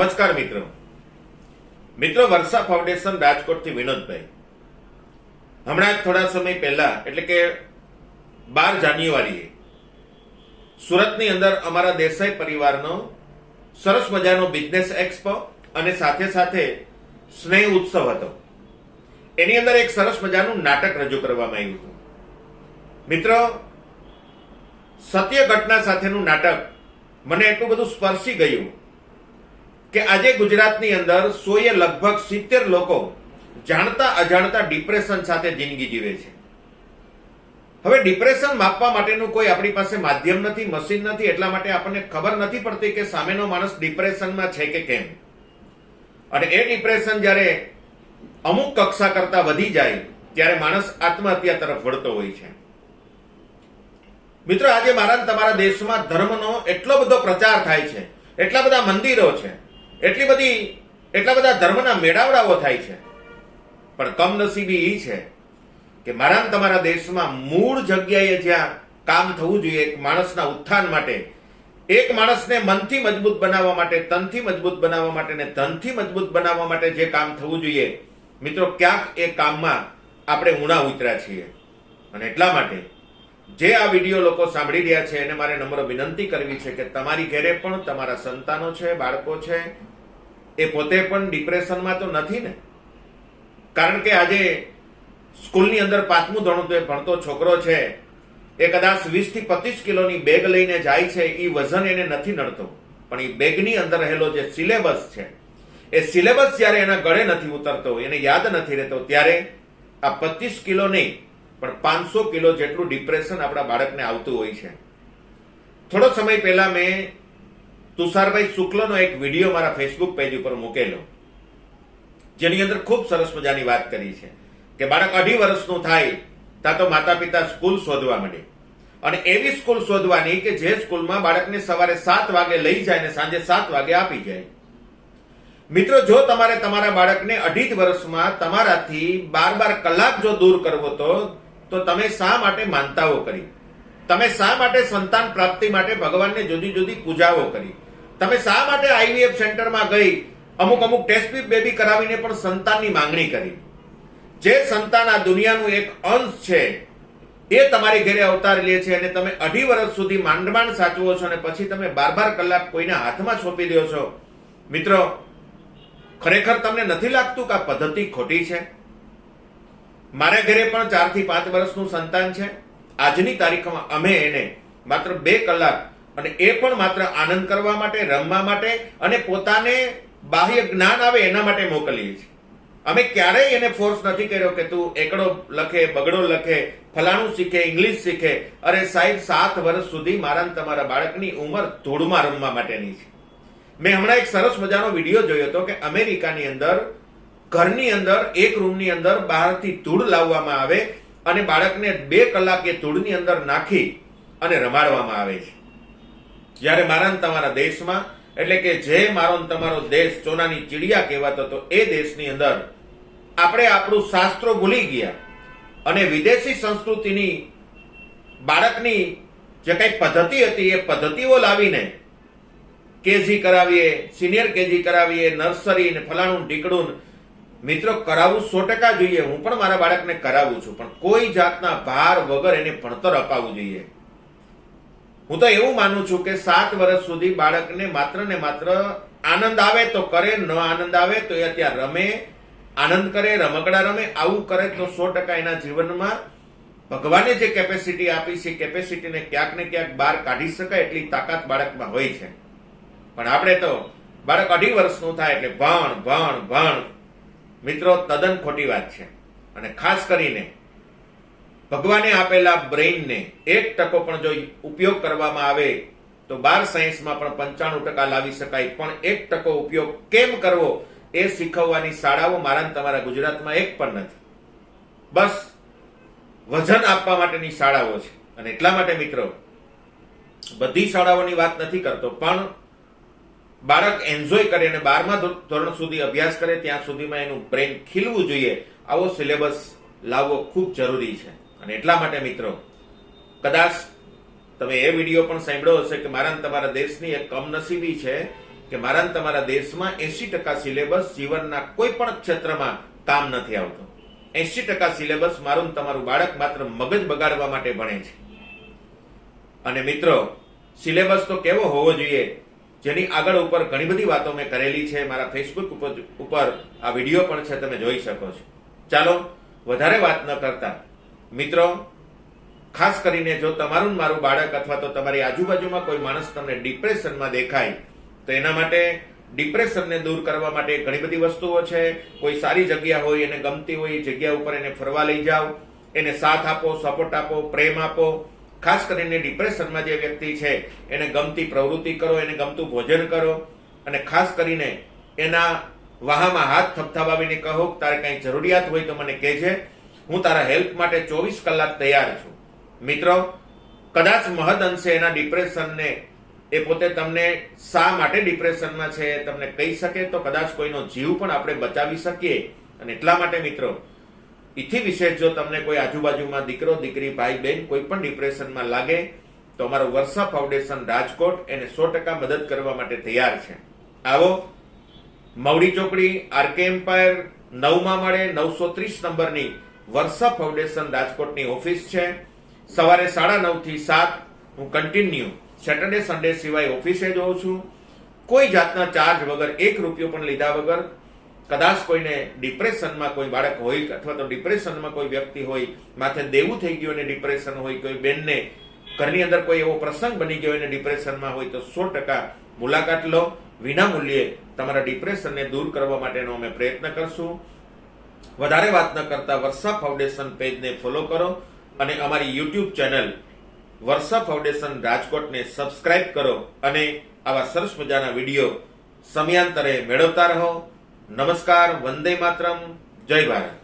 નમસ્કાર મિત્રો. મિત્રો વર્ષા ફાઉન્ડેશન રાજકોટથી વિનોદભાઈ. હમણાં થોડા સમય પહેલા, એટલે કે બાર જાન્યુઆરીએ, સુરતની અંદર અમારા દેસાઈ પરિવારનો સરસ મજાનો બિઝનેસ એક્સપો અને સાથે સાથે સ્નેહ ઉત્સવ હતો. એની અંદર એક સરસ મજાનું નાટક રજૂ કરવામાં આવ્યું હતું. મિત્રો, સત્ય ઘટના સાથેનું નાટક મને એટલું બધું સ્પર્શી ગયું કે આજે ગુજરાતની અંદર સોએ લગભગ સિત્તેર લોકો જાણતા અજાણતા ડિપ્રેશન સાથે જિંદગી જીવે છે. હવે ડિપ્રેશન માપવા માટેનું કોઈ આપણી પાસે માધ્યમ નથી, મશીન નથી, એટલા માટે આપણને ખબર નથી પડતી કે સામેનો માણસ ડિપ્રેશનમાં છે કે કેમ. અને એ ડિપ્રેશન જ્યારે અમુક કક્ષા કરતા વધી જાય, ત્યારે માણસ આત્મહત્યા તરફ વળતો હોય છે. મિત્રો, આજે મારા તમારા દેશમાં ધર્મનો એટલો બધો પ્રચાર થાય છે, એટલા બધા મંદિરો છે એટલી બધી, એટલા બધા ધર્મના મેળાવડાઓ થાય છે. પણ કમનસીબી એ છે કે મારા તમારા દેશમાં મૂળ જગ્યાએ જ્યાં કામ થવું જોઈએ, એક માણસના ઉત્થાન માટે, એક માણસને મનથી મજબૂત બનાવવા માટે, તનથી મજબૂત બનાવવા માટે ને ધનથી મજબૂત બનાવવા માટે જે કામ થવું જોઈએ, મિત્રો, ક્યાંક એ કામમાં આપણે ઉણા ઉતર્યા છીએ. અને એટલા માટે, જે આ વીડિયો લોકો સાંભળી રહ્યા છે, એને મારે નમ્ર વિનંતી કરવી છે કે તમારી ઘેરે પણ તમારા સંતાનો છે, બાળકો છે એ પોતે પણ ડિપ્રેશનમાં તો નથી ને? કારણ કે આજે સ્કૂલની અંદર પાંચમું ધોરણ એ ભણતો છોકરો છે, એ કદાચ વીસથી પચીસ કિલોની બેગ લઈને જાય છે એ વજન એને નથી નડતો. પણ એ બેગની અંદર રહેલો જે સિલેબસ છે, એ સિલેબસ જ્યારે એના ગળે નથી ઉતરતો, એને યાદ નથી રહેતો, ત્યારે આ પચીસ કિલો નહીં, પણ પાંચસો કિલો જેટલું ડિપ્રેશન આપણા બાળકને આવતું હોય છે. થોડો સમય પહેલા મેં તુષારભાઈ શુક્લનો એક વીડિયો મારા ફેસબુક પેજ ઉપર મૂકેલો, જેની અંદર ખૂબ સરસ મજાની વાત કરી છે કે બાળક અઢી વર્ષનું થાય ત્યાં તો માતા પિતા સ્કૂલ શોધવા માંડે. અને એવી સ્કૂલ શોધવાની કે જે સ્કૂલમાં બાળકને સવારે સાત વાગે લઈ જાય અને સાંજે સાત વાગે આપી જાય. મિત્રો, જો તમારે તમારા બાળકને અઢી જ વર્ષમાં તમારાથી બાર બાર કલાક જો દૂર કરવો તો તો તમે શા માટે માનતાઓ કરી? તમે શા માટે સંતાન પ્રાપ્તિ માટે ભગવાનને જુદી જુદી પૂજાઓ કરી? તમે શા માટે આઈવીએફ સેન્ટરમાં ગઈ? અમુક અમુક ટેસ્ટ બેબી કરાવીને પણ સંતાનની માંગણી કરી. જે સંતાન આ દુનિયાનું એક અંશ છે, એ તમારી ઘરે અવતાર લે છે અને તમે અઢી વર્ષ સુધી માંડ માંડ સાચવો છો અને પછી તમે બાર બાર કલાક કોઈના હાથમાં સોંપી દો છો. મિત્રો, ખરેખર તમને નથી લાગતું કે આ પદ્ધતિ ખોટી છે? મારા ઘરે પણ ચારથી પાંચ વર્ષનું સંતાન છે. આજની તારીખમાં અમે એને માત્ર બે કલાક અને એ પણ માત્ર આનંદ કરવા માટે, રમવા માટે અને પોતાને બાહ્ય જ્ઞાન આવે એના માટે મોકલીએ છીએ. અમે ક્યારેય એને ફોર્સ નથી કર્યો કે તું એકડો લખે, બગડો લખે, ફલાણું શીખે, ઇંગ્લિશ શીખે. અરે સાહેબ, સાત વર્ષ સુધી મારા તમારા બાળકની ઉંમર ધૂળમાં રમવા માટેની છે. મેં હમણાં એક સરસ મજાનો વીડિયો જોયો હતો કે અમેરિકાની અંદર, ઘરની અંદર, એક રૂમની અંદર બહારથી ધૂળ લાવવામાં આવે અને બાળકને બે કલાક એ ધૂળની અંદર નાખી અને રમાડવામાં આવે છે. જ્યારે મારા તમારા દેશમાં, એટલે કે જે મારો તમારો દેશ સોનાની ચીડિયા કહેવાતો હતો, એ દેશની અંદર આપણે આપણું શાસ્ત્રો ભૂલી ગયા. અને વિદેશી સંસ્કૃતિની બાળકની જે કઈ પદ્ધતિ હતી, એ પદ્ધતિઓ લાવીને કેજી કરાવીએ, સિનિયર કેજી કરાવીએ, નર્સરી ને ફલાણું ઢીકડું મિત્રો કરાવવું સો ટકા જોઈએ. હું પણ મારા બાળકને કરાવું છું. પણ કોઈ જાતના ભાર વગર એને ભણતર અપાવવું જોઈએ. હું તો એવું માનું છું કે સાત વર્ષ સુધી બાળકને માત્ર ને માત્ર આનંદ આવે તો કરે, ન આનંદ આવે તો એ ત્યાં રમે, આનંદ કરે, રમકડા રમે, આવું કરે તો સો ટકા એના જીવનમાં ભગવાને જે કેપેસિટી આપી છે કેપેસિટીને ક્યાંક ને ક્યાંક બહાર કાઢી શકાય એટલી તાકાત બાળકમાં હોય છે. પણ આપણે તો બાળક અઢી વર્ષનું થાય એટલે ભણ ભણ ભણ. મિત્રો, તદ્દન ખોટી વાત છે. અને ખાસ કરીને ભગવાને આપેલા બ્રેઇનને એક ટકો પણ જો ઉપયોગ કરવામાં આવે, તો બાર સાયન્સમાં પણ પંચાણું ટકા લાવી શકાય. પણ એક ટકો ઉપયોગ કેમ કરવો એ શીખવવાની શાળાઓ મારા તમારા ગુજરાતમાં એક પણ નથી. બસ વજન આપવા માટેની શાળાઓ છે. અને એટલા માટે મિત્રો, બધી શાળાઓની વાત નથી કરતો, પણ બાળક એન્જોય કરે અને બારમા ધોરણ સુધી અભ્યાસ કરે, ત્યાં સુધીમાં એનું બ્રેન ખીલવું જોઈએ. આવો સિલેબસ લાવવો ખૂબ જરૂરી છે. અને એટલા માટે મિત્રો, કદાચ તમે એ વીડિયો પણ સાંભળ્યો હશે કે મારા તમારા દેશની એક કમનસીબી છે કે મારા તમારા દેશમાં એસી ટકા સિલેબસ જીવનના કોઈ પણ ક્ષેત્રમાં કામ નથી આવતો. એસી ટકા સિલેબસ મારું તમારું બાળક માત્ર મગજ બગાડવા માટે ભણે છે. અને મિત્રો, સિલેબસ તો કેવો હોવો જોઈએ? જેની આગળ ઉપર ઘણી બધી વાતો મેં કરેલી છે. મારા ફેસબુક ઉપર આ વીડિયો પણ છે, તમે જોઈ શકો છો. ચાલો, વધારે વાત ન કરતા. મિત્રો, ખાસ કરીને જો તમારું મારું બાળક અથવા તો તમારી આજુબાજુમાં કોઈ માણસ તમને ડિપ્રેશનમાં દેખાય, તો એના માટે ડિપ્રેશનને દૂર કરવા માટે ઘણી બધી વસ્તુઓ છે. કોઈ સારી જગ્યા હોય, એને ગમતી હોય, એ જગ્યા ઉપર એને ફરવા લઈ જાઓ, એને સાથ આપો સપોર્ટ આપો, પ્રેમ આપો. ખાસ કરીને ડિપ્રેશનમાં જે વ્યક્તિ છે, એને ગમતી પ્રવૃત્તિ કરો, એને ગમતું ભોજન કરો. અને ખાસ કરીને એના વાહામાં હાથ થપથપાવીને કહો તારે કંઈ જરૂરિયાત હોય તો મને કહેજે. હું તારા હેલ્પ માટે ચોવીસ કલાક તૈયાર છું. મિત્રો, કદાચ મહદ અંશે એના ડિપ્રેશનને, એ પોતે તમને શા માટે ડિપ્રેશનમાં છે તમને કહી શકે, તો કદાચ કોઈનો જીવ પણ આપણે બચાવી શકીએ. અને એટલા માટે મિત્રો ઇથી વિશેષ જો તમને કોઈ આજુબાજુમાં દીકરો, દીકરી, ભાઈ બહેન કોઈ પણ ડિપ્રેશનમાં લાગે, તો અમારું વર્ષા ફાઉન્ડેશન રાજકોટ એને સો ટકા મદદ કરવા માટે તૈયાર છે. આવો, મવડી ચોકડી, આરકે એમ્પાયર, નવમાં મળે નવસો ત્રીસ નંબરની વર્ષા ફાઉન્ડેશન રાજકોટની ઓફિસ છે. સવારે સાડા નવથી સાત હું કન્ટિન્યુ સેટરડે સન્ડે સિવાય ઓફિસે જ હોઉં છું. કોઈ જાતના ચાર્જ વગર એક રૂપિયો પણ લીધા વગર કદાચ કોઈને ડિપ્રેશનમાં કોઈ બાળક હોય અથવા તો ડિપ્રેશનમાં કોઈ વ્યક્તિ હોય, માથે દેવું થઈ ગયું અને ડિપ્રેશન હોય કોઈ બેનને ઘરની અંદર કોઈ એવો પ્રસંગ બની ગયો અને ડિપ્રેશનમાં હોય તો સો ટકા મુલાકાત લો. વિના મૂલ્યે તમારા ડિપ્રેશનને દૂર કરવા માટેનો અમે પ્રયત્ન કરશું. વધારે વાત ન કરતા વર્ષા ફાઉન્ડેશન પેજને ફોલો કરો અને અમારી યુટ્યુબ ચેનલ વર્ષા ફાઉન્ડેશન રાજકોટને સબસ્ક્રાઇબ કરો અને આવા સરસ મજાના વીડિયો સમયાંતરે મેળવતા રહો. નમસ્કાર, વંદે માતરમ, જય ભારત.